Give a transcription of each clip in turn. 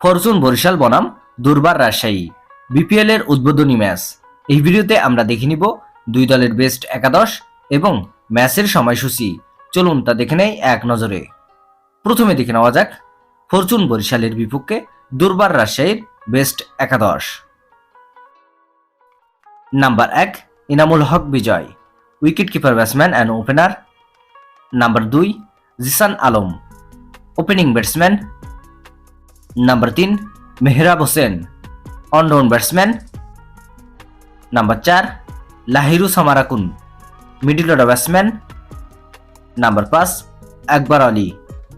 Fortune Barishal বনাম, দুর্বার Rajshahi. BPL এর উদ্বোধনী ম্যাচ। এই ভিডিওতে আমরা দেখে নিব দুই দলের বেস্ট একাদশ এবং ম্যাচের সময়সূচি। চলুন তা দেখে নেই এক নজরে। প্রথমে দেখে নেওয়া যাক ফরচুন বরিশালের বিপক্ষে দুর্বার রাজশাহীর বেস্ট একাদশ। নাম্বার এক Inamul Haque Bijoy wicket keeper batsman and opener number দুই, Zishan Alam opening batsman number তিন Mehrab Hossain allround batsman number চার Lahiru Samarakoon middle order batsman number পাঁচ Akbar Ali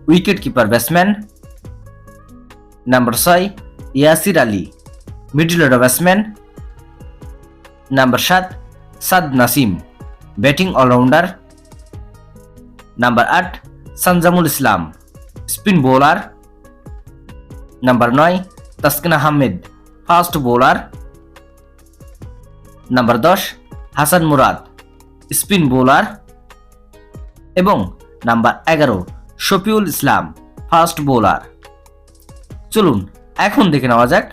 wicket keeper batsman number ছয় Yasir Ali middle order batsman number সাত Saad Nasim batting allrounder number আট Sanjamul Islam spin bowler number নয় Taskin Ahmed fast bowler number দশ Hasan Murad spin bowler এবং number এগারো শফিউল ইসলাম fast bowler চলুন, এখন দেখে নেওয়া যাক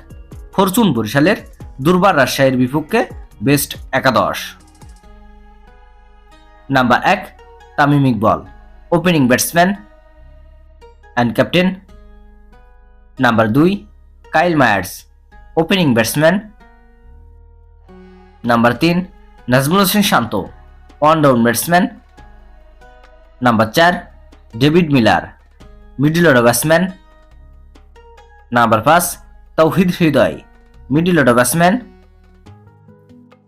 ফরচুন বরিশালের দুর্বার রাজশাহীর বিপক্ষে বেস্ট একাদশ। নাম্বার এক, Tamim Iqbal opening batsman and captain number দুই Kyle Mayers opening batsman number তিন Najmul Hossain Shanto one down batsman number চার David Miller middle order batsman number পাঁচ Towhid Hridoy middle order batsman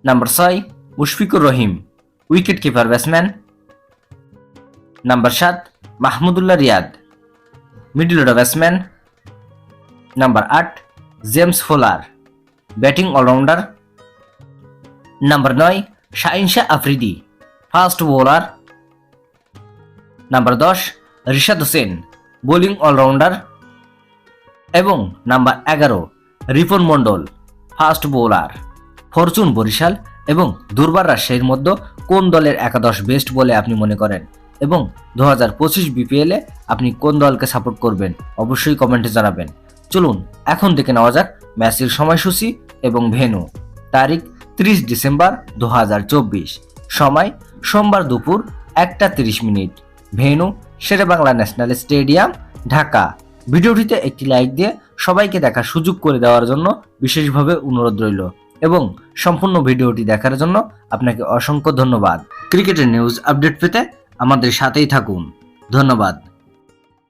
number ছয় Mushfiqur Rahim wicket keeper batsman number সাত Mahmudullah Riyad middle order batsman number আট, James Fuller, batting allrounder. Number নয় Shaheen Shah Afridi, fast bowler. Number দশ, Rishad Hossain, bowling allrounder. এবং number এগারো, Ripon Mondal, fast bowler. Fortune Barishal এবং দুর্বার রাজশাহীর মধ্যে কোন দলের একাদশ বেস্ট বলে আপনি মনে করেন? এবং দু হাজার পঁচিশ বিপিএলে আপনি কোন দলকে সাপোর্ট করবেন? অবশ্যই কমেন্টে জানাবেন। চলুন, এখন দেখে নেওয়া যাক ম্যাচের সময়সূচি এবং ভেনু তারিখ ত্রিশ ডিসেম্বর দু হাজার চব্বিশ। সময় সোমবার দুপুর একটা তিরিশ minute. Venue Shere Bangla national stadium, Dhaka. ভিডিওটিতে একটি লাইক দিয়ে সবাইকে দেখার সুযোগ করে দেওয়ার জন্য বিশেষভাবে অনুরোধ রইল এবং সম্পূর্ণ ভিডিওটি দেখার জন্য আপনাকে অসংখ্য ধন্যবাদ। ক্রিকেটের নিউজ আপডেট পেতে আমাদের সাথেই থাকুন। ধন্যবাদ।